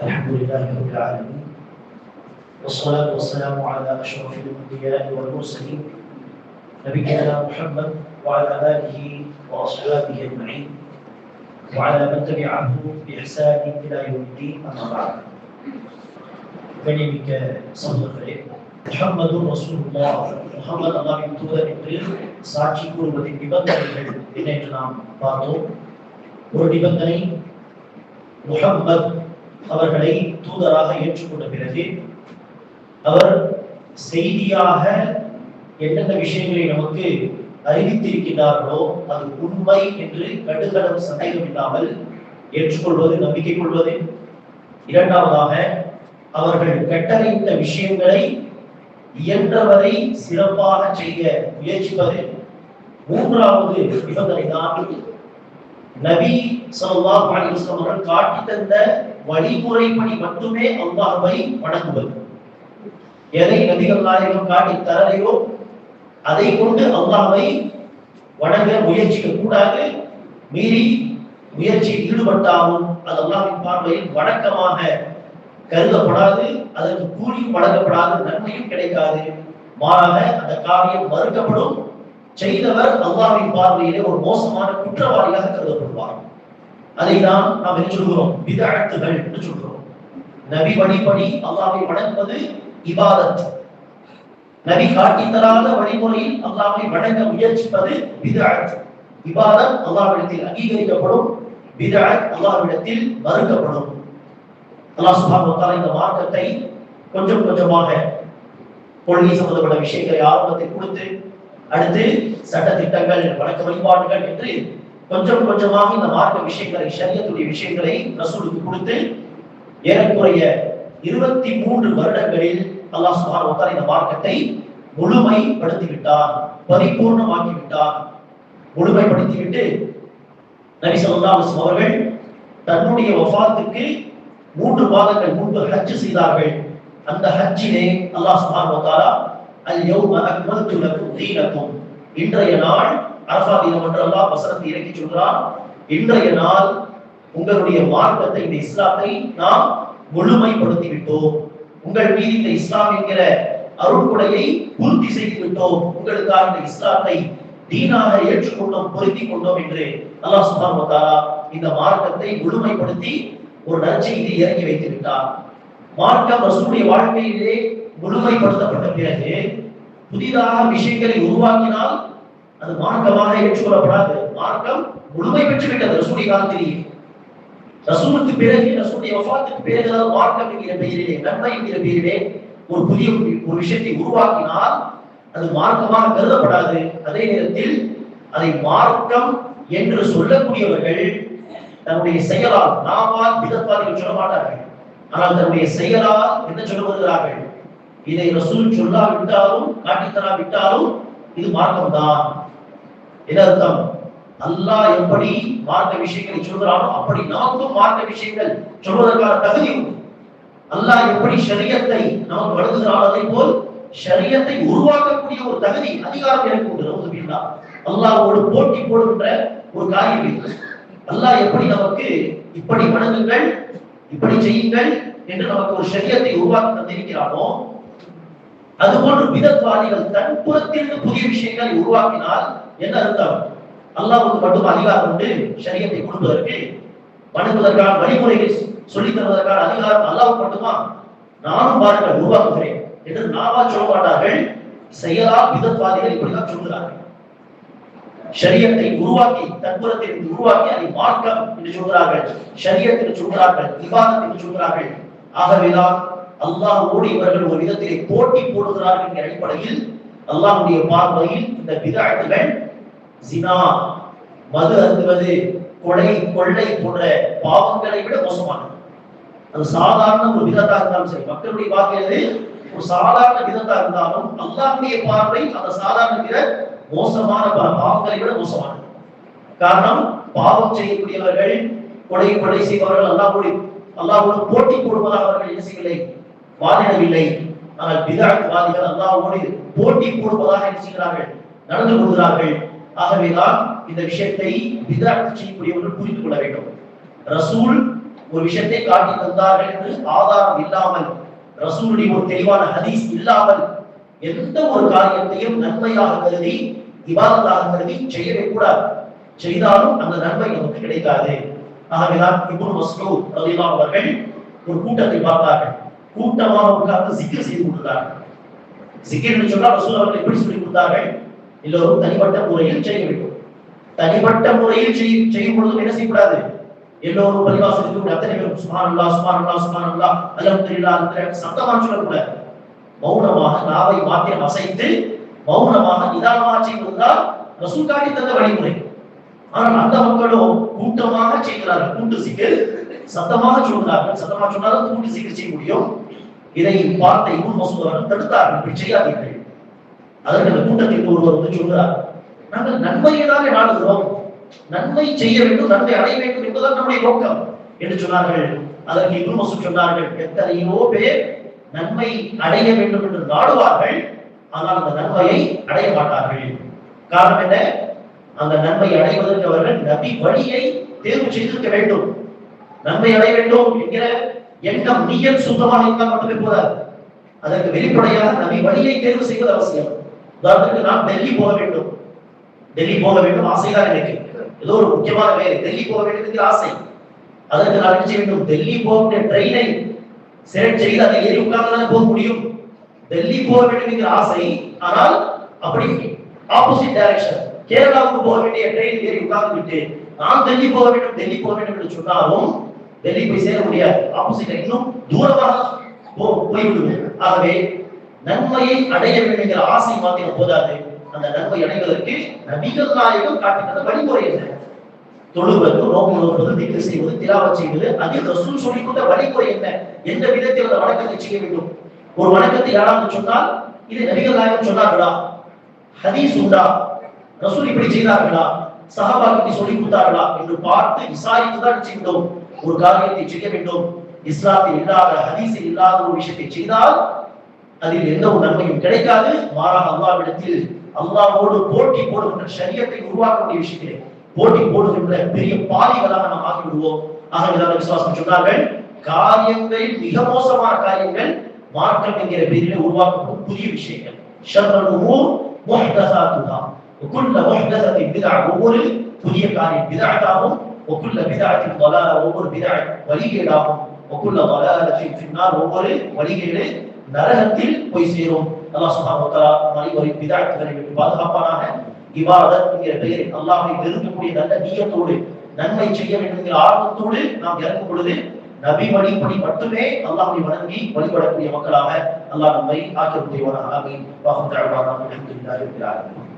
الحمد لله رب العالمين والصلاة والسلام على أشرف الأنبياء والمرسلين نبينا محمد وعلى آله وأصحابه أجمعين وعلى من تبعه بإحسان إلى يوم الدين أما بعد கண்ணியமிக்க சகோதரர்களே முஹம்மது ரசூலுல்லாஹ் முஹம்மது அல்லாஹ்வின் தூதர் என்று சாட்சி கூறுவதின் நிபந்தனைகள் என்ன என்று நாம் பார்த்தோம் ஒரு நிபந்தனை முஹம்மத் அவர்களை தூதராக ஏற்றுக்கொண்ட பிறகு அவர் செய்தியாக எந்தெந்த விஷயங்களை நமக்கு அறிவித்திருக்கிறார்களோ அது உண்மை என்று கடுகளவு சந்தேகம் இல்லாமல் ஏற்றுக்கொள்வது நம்பிக்கை கொள்வது. இரண்டாவதாக அவர்கள் கட்டளையிட்ட விஷயங்களை இயன்றவரை சிறப்பாக செய்ய முயற்சிப்பது. மூன்றாவது நிபந்தனை தான். நபி ஸல்லல்லாஹு அவர்கள் காட்டி தந்த வழிமுறைப்படி மட்டுமே அல்லாஹை வணங்குவது. எதை நபிகள் நாயகம் காட்டி தரலையோ அதை கொண்டு அல்லாஹை வணங்க முயற்சிக்க கூடாது. மீறி முயற்சியில் ஈடுபட்டாலும் அது அல்லாஹ்வின் பார்வையில் வணக்கமாக கருதப்படாது. அதற்கு கூலியும் வழங்கப்படாது நன்மையும் கிடைக்காது. மாறாக அந்த காரியம் மறுக்கப்படும். செய்தவர் அல்லாவின் பார்வையிலே ஒரு மோசமான குற்றவாளியாக கருதப்படுவார். அதை தான் நாம் என்ன சொல்கிறோம்? விதழத்துகள் என்று சொல்கிறோம். நபி வழிபடி அல்லாவை வணங்குவது இபாதத். நபி காட்டி தராத வழிமுறையில் அல்லாவை வணங்க முயற்சிப்பது விதழத் இபாதத் அல்லாவிடத்தில் அங்கீகரிக்கப்படும் விதழத் அல்லாவிடத்தில் மறுக்கப்படும். அல்லாஹ் சுப்ஹானஹு இந்த மார்க்கத்தை கொஞ்சம் கொஞ்சமாக கொள்கை சம்பந்தப்பட்ட விஷயங்களை ஆரம்பத்தில் கொடுத்து அடுத்து சட்ட திட்டங்கள் வழக்க வழிபாடுகள் என்று கொஞ்சம் கொஞ்சமாக இந்த மார்க்க விஷயங்களை சரியத்துடைய விஷயங்களை ரசூலுக்கு கொடுத்து ஏறக்குறைய இருபத்தி மூன்று வருடங்களில் அல்லாஹ் சுபான் இந்த மார்க்கத்தை முழுமைப்படுத்தி பரிபூர்ணமாக்கிவிட்டார் பரிபூர்ணமாக்கி முழுமைப்படுத்திவிட்டு நபி ஸல்லல்லாஹு அவர்கள் தன்னுடைய வஃபாத்துக்கு மூன்று மாதங்கள் முன்பு ஹஜ் செய்தார்கள். அந்த ஹஜ்ஜிலே அல்லாஹ் சுபான் அல் யௌம அக்மல்து லக்கும் தீனக்கும் இன்றைய நாள் அரஃபா தினம் என்று அல்லாஹ் வசனத்தை இறக்கி சொல்கிறான். இன்றைய நாள் உங்களுடைய மார்க்கத்தை இந்த இஸ்லாத்தை நாம் முழுமைப்படுத்தி விட்டோம் உங்கள் மீது இந்த இஸ்லாம் என்கிற அருள்கொடையை பூர்த்தி செய்து விட்டோம் உங்களுக்காக இந்த இஸ்லாத்தை தீனாக ஏற்றுக்கொண்டோம் பொருத்தி கொண்டோம் என்று அல்லாஹ் சுபான் இந்த மார்க்கத்தை முழுமைப்படுத்தி ஒரு நற்செய்தி இறங்கி வைத்து விட்டார் மார்க்கம் ரசூலுடைய வாழ்க்கையிலே முழுமைப்படுத்தப்பட்ட பிறகு புதிதாக விஷயங்களை உருவாக்கினால் அது மார்க்கமாக ஏற்றுக்கொள்ளப்படாது. மார்க்கம் முழுமை பெற்றுவிட்டது. விட்டது காலத்திலேயே ரசூலுக்கு பிறகு ரசூலுடைய வஃபாத்துக்கு பிறகு மார்க்கம் என்கிற பெயரிலே நன்மை என்கிற பெயரிலே ஒரு புதிய ஒரு விஷயத்தை உருவாக்கினால் அது மார்க்கமாக கருதப்படாது. அதே நேரத்தில் அதை மார்க்கம் என்று சொல்லக்கூடியவர்கள் தன்னுடைய செயலால் நாமால் விதத்தால் சொல்ல மாட்டார்கள். ஆனால் தன்னுடைய செயலால் என்ன சொல்ல வருகிறார்கள்? இதை ரசூல் சொல்லாவிட்டாலும் காட்டித்தரா விட்டாலும் இது மார்க்கம் தான் என்ன அர்த்தம் அல்லாஹ் எப்படி மார்க்க விஷயங்களை சொல்கிறானோ அப்படி நமக்கும் மார்க்க விஷயங்கள் சொல்வதற்கான தகுதி உண்டு. அல்லாஹ் எப்படி ஷரியத்தை நமக்கு வழங்குகிறான் அதை போல் ஷரியத்தை உருவாக்கக்கூடிய ஒரு தகுதி அதிகாரம் எனக்கு உண்டு. நமக்கு அல்லாஹோடு போட்டி போடுகின்ற ஒரு காரியம் இல்லை அல்லாஹ் எப்படி நமக்கு இப்படி வணங்குங்கள் இப்படி செய்யுங்கள் என்று நமக்கு ஒரு சரியத்தை உருவாக்கி தந்திருக்கிறானோ அதுபோன்று விதத்வாதிகள் தன் புறத்திலிருந்து புதிய விஷயங்களை உருவாக்கினால் என்ன அர்த்தம்? அல்லாவுக்கு மட்டும் அதிகாரம் உண்டு சரியத்தை கொடுப்பதற்கு வணங்குவதற்கான வழிமுறைகள் சொல்லித் தருவதற்கான அதிகாரம் அல்லாவுக்கு மட்டுமா? நானும் பாருங்கள் உருவாக்குகிறேன் என்று நாவா சொல்ல மாட்டார்கள். செயலால் விதத்வாதிகள் இப்படிதான் சொல்கிறார்கள். சரியத்தை உருவாக்கி தற்புறத்தை உருவாக்கி அதை மாற்றம் என்று சொல்கிறார்கள். சரியத்தில் சொல்கிறார்கள் இபாதத் என்று சொல்கிறார்கள். ஆகவேதான் அல்லாஹோடு இவர்கள் ஒரு விதத்திலே போட்டி போடுகிறார்கள் என்ற அடிப்படையில் அல்லாஹுடைய பார்வையில் இந்த விதாட்டுகள் ஜினா மது அருந்துவது கொலை கொள்ளை போன்ற பாவங்களை விட மோசமானது. அது சாதாரண ஒரு விதத்தா இருந்தாலும் சரி மக்களுடைய பார்க்கிறது ஒரு சாதாரண விதத்தா இருந்தாலும் அல்லாஹுடைய பார்வை அந்த சாதாரண விதம் மோசமான பல பாவங்களை விட மோசமானது. காரணம் பாவம் செய்யக்கூடியவர்கள் கொலை கொலை செய்பவர்கள் அல்லாஹ்வுடைய அல்லாஹோடு போட்டி போடுவதாக அவர்கள் என்ன செய்யவில்லை? வாதிடவில்லை ஆனால் பிதாட்வாதிகள் அல்லாவோடு போட்டி போடுவதாக என்ன செய்கிறார்கள்? நடந்து கொள்கிறார்கள். ஆகவேதான் இந்த விஷயத்தை பிதாட் செய்யக்கூடியவர்கள் புரிந்து கொள்ள வேண்டும். ரசூல் ஒரு விஷயத்தை காட்டி தந்தார்கள் என்று ஆதாரம் இல்லாமல் ரசூலுடைய ஒரு தெளிவான ஹதீஸ் இல்லாமல் எந்த ஒரு காரியத்தையும் நன்மையாக கருதி இபாதத்தாக கருதி செய்யவே கூடாது. செய்தாலும் அந்த நன்மை நமக்கு கிடைக்காது. ஆகவேதான் இப்னு மஸ்ஊத் அவர்கள் ஒரு கூட்டத்தை பார்த்தார்கள். கூட்டமாக உட்கார்ந்து சிக்கர் செய்து கொண்டிருந்தார்கள் சிக்கர் என்று சொன்னால் ரசூல் அவர்கள் எப்படி சொல்லி கொடுத்தார்கள்? எல்லோரும் தனிப்பட்ட முறையில் செய்ய வேண்டும். தனிப்பட்ட முறையில் செய்யும் பொழுதும் என்ன செய்யக்கூடாது? எல்லோரும் பரிவாசத்துக்கு அத்தனை பேரும் சுமான் அல்லா சுமான் அல்லா சுமான் அலமதுல்லா அலமதுல்லா சத்தமா சொல்லக்கூடாது மௌனமாக நாவை மாத்திரம் அசைத்து மௌனமாக நிதானமாக செய்வதுதான் ரசூல் காட்டி தந்த வழிமுறை. ஆனால் அந்த மக்களும் கூட்டமாக செய்கிறார்கள். கூட்டு சிக்கல் சத்தமாக சொல்கிறார்கள் சத்தமாக சொன்னாலும் தூண்டி சிக்கல் செய்ய முடியும். இதை பார்த்த இவன் மசூதர்கள் தடுத்தார்கள். இப்படி செய்யாதீர்கள். அதற்கு அந்த கூட்டத்திற்கு ஒருவர் வந்து சொல்கிறார் நாங்கள் நன்மையை தானே நாடுகிறோம். நன்மை செய்ய வேண்டும் நன்மை அடைய வேண்டும் என்பதுதான் நம்முடைய நோக்கம். என்று சொன்னார்கள். அதற்கு இவன் மசூத் சொன்னார்கள் எத்தனையோ பேர் நன்மை அடைய வேண்டும் என்று நாடுவார்கள் ஆனால் அந்த நன்மையை அடைய மாட்டார்கள். காரணம் என்ன? அந்த நன்மை அடைவதற்கு அவர்கள் நபி வழியை தேர்வு செய்திருக்க வேண்டும். நன்மை அடைய வேண்டும் என்கிற எண்ணம் நீயல் சுத்தமாக இருந்தால் மட்டுமே போதாது. அதற்கு வெளிப்படையாக நபி வழியை தேர்வு செய்வது அவசியம். உதாரணத்துக்கு நான் டெல்லி போக வேண்டும். டெல்லி போக வேண்டும் ஆசைதான் எனக்கு. ஏதோ ஒரு முக்கியமான வேலை. டெல்லி போக வேண்டும் ஆசை. அதற்கு நான் என்ன செய்ய வேண்டும்? டெல்லி போகிற ட்ரெயினை செலக்ட் செய்து அதை ஏறி உட்கார்ந்து போக முடியும். டெல்லி போக வேண்டும் ஆசை. ஆனால் அப்படி ஆப்போசிட் டைரக்ஷன் கேரளாவுக்கு போக வேண்டிய ட்ரெயின் ஏறி உட்கார்ந்து விட்டு நான் டெல்லி போக வேண்டும் டெல்லி போக வேண்டும் என்று சொன்னாலும் டெல்லி போய் சேர முடியாது. ஆப்போசிட் இன்னும் தூரமாக போ- போய்விடுவோம் ஆகவே நன்மையை அடைய வேண்டும் ஆசை மாத்திரம் போதாது. அந்த நன்மை அடைவதற்கு நபிகள் நாயகம் காட்டி தந்த வழிமுறை என்ன? தொழுவது நோம்பு நோக்குவது திக்கு செய்வது திலாவத் செய்வது அதில் ரசூல் சொல்லிக் கொண்ட வழிமுறை என்ன? எந்த விதத்தில் அந்த வணக்கத்தை செய்ய வேண்டும்? ஒரு வணக்கத்தை யாராவது சொன்னால் இது நபிகள் நாயகம் சொன்னார்களா? ஹதீஸ் உண்டா? ரசூல் இப்படி செய்தார்களா? சஹாபாக்களுக்கு சொல்லிக் கொடுத்தார்களா? என்று பார்த்து விசாரித்து தான் செய்தோம். ஒரு காரியத்தை செய்ய வேண்டும். இஸ்லாத்தில் இல்லாத ஹதீஸில் இல்லாத ஒரு விஷயத்தை செய்தால் அதில் எந்த ஒரு நன்மையும் கிடைக்காது. மாறாக அல்லாவிடத்தில் அல்லாவோடு போட்டி போடுகின்ற சரியத்தை உருவாக்கக்கூடிய விஷயத்திலே போட்டி போடுகின்ற பெரிய பாலிகளாக நாம் ஆகிவிடுவோம் ஆக எல்லாரும் விசுவாசம் சொன்னார்கள் காரியங்கள் மிக மோசமான காரியங்கள் மாற்றம் என்கிற பெயரிலே உருவாக்கப்படும் புதிய விஷயங்கள். ஷர்ரல் உமூர் முஹ்தஸாத்துஹா குல்ல முஹ்தஸத்தின் பிதா ஒவ்வொரு புதிய காரியம் பிதாத்தாகும் ஒக்குள்ள விதாட்டி வலால ஒவ்வொரு விதாட்டி வழிகேடாகும் ஒக்குள்ள வலாலத்தை பின்னால் ஒவ்வொரு வழிகேடு நரகத்தில் போய் சேரும் அல்லாஹ் சுப்ஹானஹு வ தஆலா மனிதரை விதாட்டுகளை விட்டு பாதுகாப்பானாக இபாதத் என்கிற பெயரில் அல்லாஹ்வை விரும்பக்கூடிய நல்ல நீயத்தோடு நன்மை செய்ய வேண்டும் என்கிற ஆர்வத்தோடு நாம் இறங்கும் பொழுது நபி வழிபடி மட்டுமே அல்லாஹ்வை வணங்கி வழிபடக்கூடிய மக்களாக அல்லாஹ் நம்மை ஆக்கிய முடிவான ஆமீன் வாஹம் அல்ஹம்துலில்லாஹி ரப்பில் ஆலமீன்